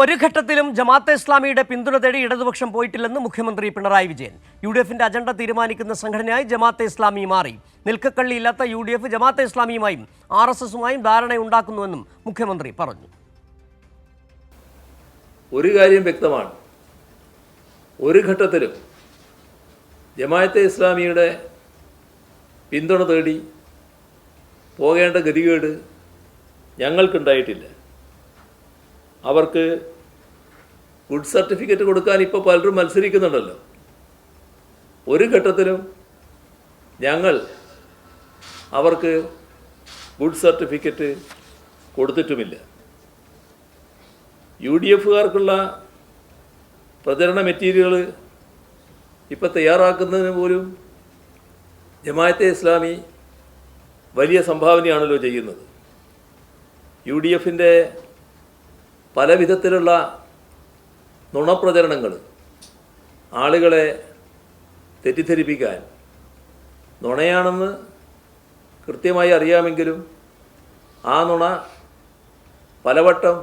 ഒരു ഘട്ടത്തിലും ജമാഅത്തെ ഇസ്ലാമിയുടെ പിന്തുണ തേടി ഇടതുപക്ഷം പോയിട്ടില്ലെന്ന് മുഖ്യമന്ത്രി പിണറായി വിജയൻ. യു ഡി എഫിന്റെ അജണ്ട തീരുമാനിക്കുന്ന സംഘടനയായി ജമാഅത്തെ ഇസ്ലാമി മാറി. നിൽക്കക്കള്ളിയില്ലാത്ത യു ഡി എഫ് ജമാഅത്തെ ഇസ്ലാമിയുമായും ആർ എസ് എസുമായും ധാരണയുണ്ടാക്കുന്നുവെന്നും മുഖ്യമന്ത്രി പറഞ്ഞു. ഒരു കാര്യം വ്യക്തമാണ്. ഒരു ഘട്ടത്തിലും ജമാഅത്തെ ഇസ്ലാമിയുടെ പിന്തുണ തേടി പോകേണ്ട ഗതികേട് ഞങ്ങൾക്കുണ്ടായിട്ടില്ല. അവർക്ക് ഗുഡ് സർട്ടിഫിക്കറ്റ് കൊടുക്കാൻ ഇപ്പോൾ പലരും മത്സരിക്കുന്നുണ്ടല്ലോ. ഒരു ഘട്ടത്തിലും ഞങ്ങൾ അവർക്ക് ഗുഡ് സർട്ടിഫിക്കറ്റ് കൊടുത്തിട്ടുമില്ല. യു ഡി എഫുകാർക്കുള്ള പ്രചരണ മെറ്റീരിയൽ ഇപ്പം തയ്യാറാക്കുന്നതിന് പോലും ജമായത്തെ ഇസ്ലാമി വലിയ സംഭാവനയാണല്ലോ ചെയ്യുന്നത്. യു ഡി എഫിന്റെ പല വിധത്തിലുള്ള നുണപ്രചരണങ്ങൾ ആളുകളെ തെറ്റിദ്ധരിപ്പിക്കാൻ നുണയാണെന്ന് കൃത്യമായി അറിയാമെങ്കിലും ആ നുണ പലവട്ടം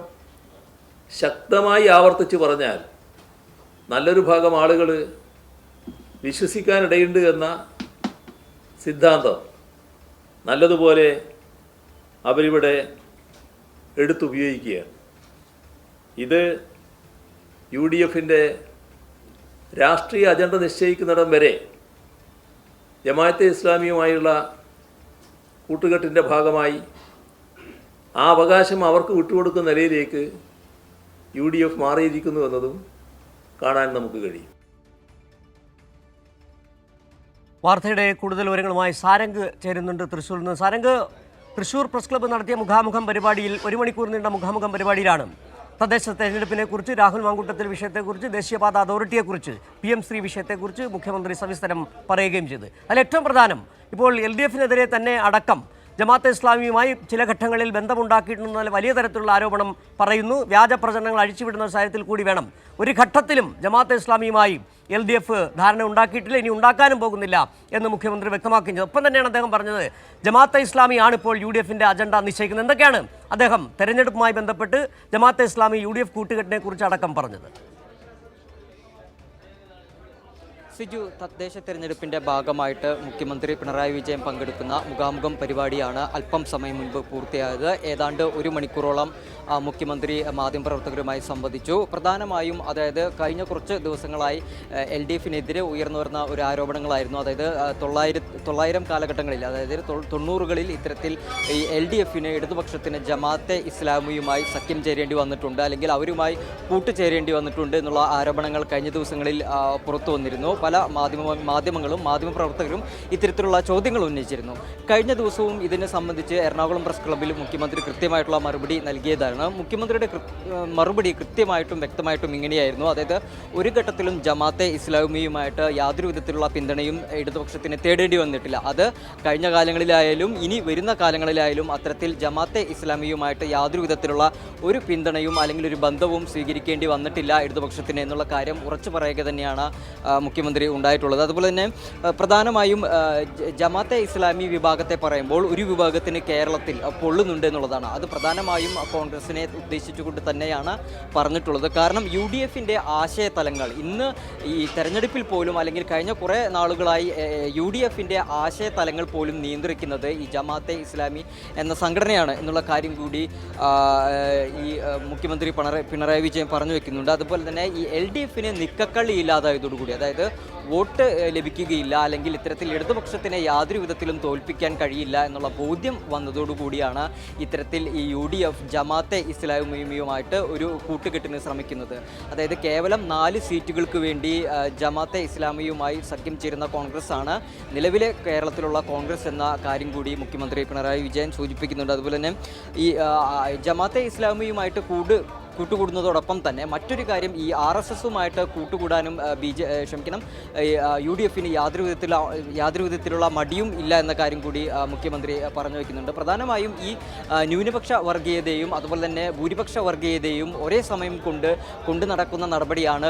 ശക്തമായി ആവർത്തിച്ച് പറഞ്ഞാൽ നല്ലൊരു ഭാഗം ആളുകൾ വിശ്വസിക്കാനിടയുണ്ട് എന്ന സിദ്ധാന്തം നല്ലതുപോലെ അവരിവിടെ എടുത്തുപയോഗിക്കുകയാണ്. ഇത് യു ഡി എഫിന്റെ രാഷ്ട്രീയ അജണ്ട നിശ്ചയിക്കുന്നിടം വരെ ജമാഅത്തെ ഇസ്ലാമിയുമായുള്ള കൂട്ടുകെട്ടിന്റെ ഭാഗമായി ആ അവകാശം അവർക്ക് വിട്ടുകൊടുക്കുന്ന നിലയിലേക്ക് യു ഡി എഫ് മാറിയിരിക്കുന്നു എന്നതും കാണാൻ നമുക്ക് കഴിയും. വാർത്തയുടെ കൂടുതൽ വിവരങ്ങളുമായി സാരംഗ് ചേരുന്നുണ്ട് തൃശ്ശൂരിൽ നിന്ന്. സാരംഗ് തൃശ്ശൂർ പ്രസ് ക്ലബ്ബ് നടത്തിയ മുഖാമുഖം പരിപാടിയിൽ ഒരു മണിക്കൂർ നീണ്ട മുഖാമുഖം പരിപാടിയിലാണ്. തദ്ദേശ തെരഞ്ഞെടുപ്പിനെ കുറിച്ച് രാഹുൽ മാങ്കൂട്ടത്തിൽ വിഷയത്തെക്കുറിച്ച് ദേശീയപാത അതോറിറ്റിയെക്കുറിച്ച് പി എം ശ്രീ വിഷയത്തെക്കുറിച്ച് മുഖ്യമന്ത്രി സവിസ്തരം പറയുകയും ചെയ്തു. അതിൽ ഏറ്റവും പ്രധാനം ഇപ്പോൾ എൽ ഡി എഫിനെതിരെ തന്നെ അടക്കം ജമാഅത്തെ ഇസ്ലാമിയുമായി ചില ഘട്ടങ്ങളിൽ ബന്ധമുണ്ടാക്കിയിട്ടുണ്ടെന്ന വലിയ തരത്തിലുള്ള ആരോപണം പറയുന്നു. വ്യാജ പ്രചരണങ്ങൾ അഴിച്ചുവിടുന്ന സാഹചര്യത്തിൽ കൂടി വേണം. ഒരു ഘട്ടത്തിലും ജമാഅത്തെ ഇസ്ലാമിയുമായി എൽ ഡി എഫ് ധാരണ ഉണ്ടാക്കിയിട്ടില്ല. ഇനി ഉണ്ടാക്കാനും പോകുന്നില്ല എന്ന് മുഖ്യമന്ത്രി വ്യക്തമാക്കി ഒപ്പം തന്നെയാണ് അദ്ദേഹം പറഞ്ഞത് ജമാഅത്തെ ഇസ്ലാമിയാണ് ഇപ്പോൾ യു ഡി എഫിന്റെ അജണ്ട നിശ്ചയിക്കുന്നത്. എന്തൊക്കെയാണ് അദ്ദേഹം തെരഞ്ഞെടുപ്പുമായി ബന്ധപ്പെട്ട് Jamaat-e Islami U D F കൂട്ടുകെട്ടിനെ കുറിച്ച് അടക്കം പറഞ്ഞത്? സിജു തദ്ദേശ തെരഞ്ഞെടുപ്പിന്റെ ഭാഗമായിട്ട് മുഖ്യമന്ത്രി പിണറായി വിജയൻ പങ്കെടുക്കുന്ന മുഖാമുഖം പരിപാടിയാണ് അല്പം സമയം മുൻപ് പൂർത്തിയായത്. ഏതാണ്ട് ഒരു മണിക്കൂറോളം മുഖ്യമന്ത്രി മാധ്യമപ്രവർത്തകരുമായി സംവദിച്ചു. പ്രധാനമായും അതായത് കഴിഞ്ഞ കുറച്ച് ദിവസങ്ങളായി എൽ ഡി എഫിനെതിരെ ഉയർന്നു വരുന്ന ഒരു ആരോപണങ്ങളായിരുന്നു. അതായത് തൊള്ളായിരം തൊള്ളായിരം കാലഘട്ടങ്ങളിൽ അതായത് തൊണ്ണൂറുകളിൽ ഇത്തരത്തിൽ ഈ എൽ ഡി എഫിന് ഇടതുപക്ഷത്തിന് ജമാഅത്തെ ഇസ്ലാമിയുമായി സഖ്യം ചേരേണ്ടി വന്നിട്ടുണ്ട് അല്ലെങ്കിൽ അവരുമായി കൂട്ടുചേരേണ്ടി വന്നിട്ടുണ്ട് എന്നുള്ള ആരോപണങ്ങൾ കഴിഞ്ഞ ദിവസങ്ങളിൽ പുറത്തു വന്നിരുന്നു. പല മാധ്യമ മാധ്യമങ്ങളും മാധ്യമപ്രവർത്തകരും ഇത്തരത്തിലുള്ള ചോദ്യങ്ങൾ ഉന്നയിച്ചിരുന്നു. കഴിഞ്ഞ ദിവസവും ഇതിനെ സംബന്ധിച്ച് എറണാകുളം പ്രസ് ക്ലബ്ബിൽ മുഖ്യമന്ത്രി കൃത്യമായിട്ടുള്ള മറുപടി നൽകിയതാണ്. മുഖ്യമന്ത്രിയുടെ മറുപടി കൃത്യമായിട്ടും വ്യക്തമായിട്ടും ഇങ്ങനെയായിരുന്നു. അതായത് ഒരു ഘട്ടത്തിലും ജമാത്തെ ഇസ്ലാമിയുമായിട്ട് യാതൊരു വിധത്തിലുള്ള പിന്തുണയും ഇടതുപക്ഷത്തിന് തേടേണ്ടി വന്നിട്ടില്ല. അത് കഴിഞ്ഞ കാലങ്ങളിലായാലും ഇനി വരുന്ന കാലങ്ങളിലായാലും അത്തരത്തിൽ ജമാത്തെ ഇസ്ലാമിയുമായിട്ട് യാതൊരു വിധത്തിലുള്ള ഒരു പിന്തുണയും അല്ലെങ്കിൽ ഒരു ബന്ധവും സ്വീകരിക്കേണ്ടി വന്നിട്ടില്ല ഇടതുപക്ഷത്തിന് എന്നുള്ള കാര്യം ഉറച്ചു പറയുക തന്നെയാണ് ആ, മുഖ്യമന്ത്രി ഉണ്ടായിട്ടുള്ളത്. അതുപോലെ തന്നെ പ്രധാനമായും ജമാത്തെ ഇസ്ലാമി വിഭാഗത്തെ പറയുമ്പോൾ ഒരു വിഭാഗത്തിന് കേരളത്തിൽ പൊള്ളുന്നുണ്ട് എന്നുള്ളതാണ്. അത് പ്രധാനമായും കോൺഗ്രസിനെ ഉദ്ദേശിച്ചുകൊണ്ട് തന്നെയാണ് പറഞ്ഞിട്ടുള്ളത്. കാരണം യു ഡി എഫിന്റെ ആശയതലങ്ങൾ ഇന്ന് ഈ തെരഞ്ഞെടുപ്പിൽ പോലും അല്ലെങ്കിൽ കഴിഞ്ഞ കുറേ നാളുകളായി യു ഡി എഫിന്റെ ആശയതലങ്ങൾ പോലും നിയന്ത്രിക്കുന്നത് ഈ ജമാഅത്തെ ഇസ്ലാമി എന്ന സംഘടനയാണ് എന്നുള്ള കാര്യം കൂടി ഈ മുഖ്യമന്ത്രി പിണറായി പിണറായി വിജയൻ പറഞ്ഞു വെക്കുന്നുണ്ട്. അതുപോലെ തന്നെ ഈ എൽ ഡി എഫിന് നിക്കക്കള്ളി ഇല്ലാതായതോടുകൂടി അതായത് വോട്ട് ലഭിക്കുകയില്ല അല്ലെങ്കിൽ ഇത്തരത്തിൽ ഇടതുപക്ഷത്തിനെ യാതൊരു വിധത്തിലും തോൽപ്പിക്കാൻ കഴിയില്ല എന്നുള്ള ബോധ്യം വന്നതോടുകൂടിയാണ് ഇത്തരത്തിൽ ഈ യു ഡി എഫ് ജമാഅത്തെ ഇസ്ലാമിയുമായിട്ട് ഒരു കൂട്ടുകെട്ടിന് ശ്രമിക്കുന്നത്. അതായത് കേവലം നാല് സീറ്റുകൾക്ക് വേണ്ടി ജമാത്തെ ഇസ്ലാമിയുമായി സഖ്യം ചേരുന്ന കോൺഗ്രസ് ആണ് നിലവിലെ കേരളത്തിലുള്ള കോൺഗ്രസ് എന്ന കാര്യം കൂടി മുഖ്യമന്ത്രി പിണറായി വിജയൻ സൂചിപ്പിക്കുന്നുണ്ട്. അതുപോലെ തന്നെ ഈ ജമാത്തെ ഇസ്ലാമിയുമായിട്ട് കൂട് കൂട്ടുകൂടുന്നതോടൊപ്പം തന്നെ മറ്റൊരു കാര്യം ഈ ആർ എസ് എസുമായിട്ട് കൂട്ടുകൂടാനും ബി ജെ ക്ഷമിക്കണം യു ഡി എഫിന് യാതൊരു വിധത്തിൽ യാതൊരു വിധത്തിലുള്ള മടിയും ഇല്ല എന്ന കാര്യം കൂടി മുഖ്യമന്ത്രി പറഞ്ഞു വയ്ക്കുന്നുണ്ട് പ്രധാനമായും ഈ ന്യൂനപക്ഷ വർഗീയതയും അതുപോലെ തന്നെ ഭൂരിപക്ഷ വർഗീയതയും ഒരേ സമയം കൊണ്ട് കൊണ്ടു നടക്കുന്ന നടപടിയാണ്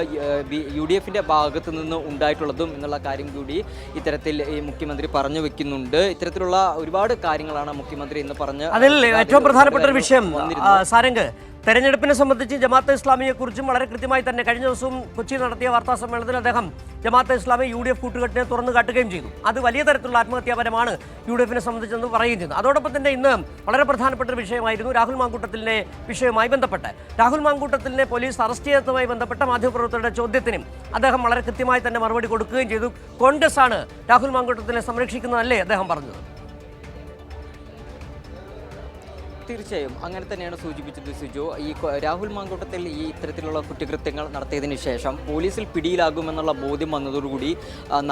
യു ഡി എഫിന്റെ ഭാഗത്തു നിന്ന് ഉണ്ടായിട്ടുള്ളതും എന്നുള്ള കാര്യം കൂടി ഇത്തരത്തിൽ ഈ മുഖ്യമന്ത്രി പറഞ്ഞു വെക്കുന്നുണ്ട് ഇത്തരത്തിലുള്ള ഒരുപാട് കാര്യങ്ങളാണ് മുഖ്യമന്ത്രി ഇന്ന് പറഞ്ഞ് അതിൽ ഏറ്റവും പ്രധാനപ്പെട്ട ഒരു വിഷയം. സാരംഗ് തെരഞ്ഞെടുപ്പിനെ സംബന്ധിച്ച് ജമാഅത്തെ ഇസ്ലാമിയെക്കുറിച്ചും വളരെ കൃത്യമായി തന്നെ കഴിഞ്ഞ ദിവസവും കൊച്ചി നടത്തിയ വാർത്താ സമ്മേളനത്തിൽ അദ്ദേഹം Jamaat-e Islami U D F കൂട്ടുകെട്ടിനെ തുറന്നു കാട്ടുകയും ചെയ്തു. അത് വലിയ തരത്തിലുള്ള ആത്മഹത്യാപരമാണ് യു ഡി എഫിനെ സംബന്ധിച്ചെന്ന് പറയുകയും ചെയ്തു. അതോടൊപ്പം തന്നെ ഇന്ന് വളരെ പ്രധാനപ്പെട്ട ഒരു വിഷയമായിരുന്നു രാഹുൽ മാങ്കൂട്ടത്തിലെ വിഷയവുമായി ബന്ധപ്പെട്ട്. രാഹുൽ മാങ്കൂട്ടത്തിലെ പോലീസ് അറസ്റ്റ് ചെയ്തതുമായി ബന്ധപ്പെട്ട മാധ്യമപ്രവർത്തകരുടെ ചോദ്യത്തിനും അദ്ദേഹം വളരെ കൃത്യമായി തന്നെ മറുപടി കൊടുക്കുകയും ചെയ്തു. കോൺഗ്രസ് ആണ് രാഹുൽ മാങ്കൂട്ടത്തിനെ സംരക്ഷിക്കുന്നതല്ലേ അദ്ദേഹം പറഞ്ഞത്? തീർച്ചയായും. അങ്ങനെ തന്നെയാണ് സൂചിപ്പിച്ചത് സുജു. ഈ രാഹുൽ മാങ്കൂട്ടത്തിൽ ഈ ഇത്തരത്തിലുള്ള കുറ്റകൃത്യങ്ങൾ നടത്തിയതിന് ശേഷം പോലീസിൽ പിടിയിലാകുമെന്നുള്ള ബോധ്യം വന്നതോടുകൂടി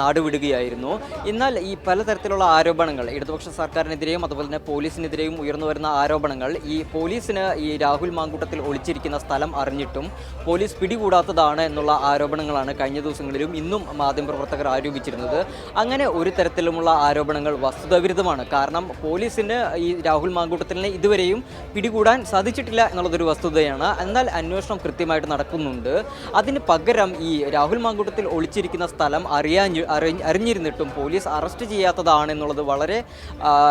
നാടുവിടുകയായിരുന്നു നാട് വിടുകയായിരുന്നു. എന്നാൽ ഈ പലതരത്തിലുള്ള ആരോപണങ്ങൾ ഇടതുപക്ഷ സർക്കാരിനെതിരെയും അതുപോലെ തന്നെ പോലീസിനെതിരെയും ഉയർന്നു വരുന്ന ആരോപണങ്ങൾ ഈ പോലീസിന് ഈ രാഹുൽ മാങ്കൂട്ടത്തിൽ ഒളിച്ചിരിക്കുന്ന സ്ഥലം അറിഞ്ഞിട്ടും പോലീസ് പിടികൂടാത്തതാണ് എന്നുള്ള ആരോപണങ്ങളാണ് കഴിഞ്ഞ ദിവസങ്ങളിലും ഇന്നും മാധ്യമപ്രവർത്തകർ ആരോപിച്ചിരുന്നത്. അങ്ങനെ ഒരു തരത്തിലുമുള്ള ആരോപണങ്ങൾ വസ്തുതാവിരുദ്ധമാണ്. കാരണം പോലീസിന് ഈ രാഹുൽ മാങ്കൂട്ടത്തിൽ ഇതുവരെയും പിടികൂടാൻ സാധിച്ചിട്ടില്ല എന്നുള്ളതൊരു വസ്തുതയാണ്. എന്നാൽ അന്വേഷണം കൃത്യമായിട്ട് നടക്കുന്നുണ്ട്. അതിന് പകരം ഈ രാഹുൽ മാങ്കൂട്ടത്തിൽ ഒളിച്ചിരിക്കുന്ന സ്ഥലം അറിയാൻ അറിഞ്ഞിരുന്നിട്ടും പോലീസ് അറസ്റ്റ് ചെയ്യാത്തതാണ് എന്നുള്ളത് വളരെ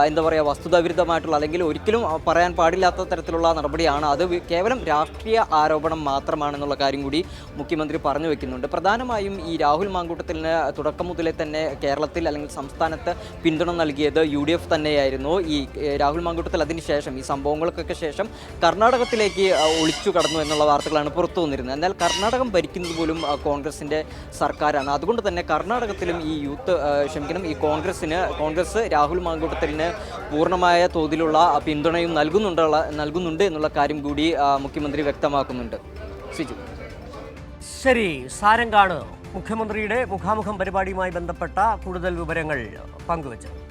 എന്താ പറയുക വസ്തുതാവിരുദ്ധമായിട്ടുള്ള അല്ലെങ്കിൽ ഒരിക്കലും പറയാൻ പാടില്ലാത്ത തരത്തിലുള്ള നടപടിയാണ്. അത് കേവലം രാഷ്ട്രീയ ആരോപണം മാത്രമാണെന്നുള്ള കാര്യം കൂടി മുഖ്യമന്ത്രി പറഞ്ഞു വെക്കുന്നുണ്ട്. പ്രധാനമായും ഈ രാഹുൽ മാങ്കൂട്ടത്തിന് തുടക്കം മുതലേ തന്നെ കേരളത്തിൽ അല്ലെങ്കിൽ സംസ്ഥാനത്ത് പിന്തുണ നൽകിയത് യു ഡി എഫ് തന്നെയായിരുന്നു. ഈ രാഹുൽ മാങ്കൂട്ടത്തിൽ അതിനുശേഷം ഈ സംഭവങ്ങൾക്കൊക്കെ ശേഷം കർണാടകത്തിലേക്ക് ഒളിച്ചു കടന്നു എന്നുള്ള വാർത്തകളാണ് പുറത്തു വന്നിരുന്നത്. എന്നാൽ കർണാടകം ഭരിക്കുന്നത് പോലും കോൺഗ്രസിന്റെ സർക്കാരാണ്. അതുകൊണ്ട് തന്നെ കർണാടകത്തിലും ഈ യൂത്ത് ക്ഷമിക്കണം ഈ കോൺഗ്രസ്സിന് കോൺഗ്രസ് രാഹുൽ മാങ്കൂട്ടത്തിന് പൂർണമായ തോതിലുള്ള പിന്തുണയും നൽകുന്നുണ്ടുള്ള നൽകുന്നുണ്ട് എന്നുള്ള കാര്യം കൂടി മുഖ്യമന്ത്രി വ്യക്തമാക്കുന്നുണ്ട്. സിജു. ശരി സാരംഗാണ് മുഖ്യമന്ത്രിയുടെ മുഖാമുഖം പരിപാടിയുമായി ബന്ധപ്പെട്ട കൂടുതൽ വിവരങ്ങൾ പങ്കുവച്ചത്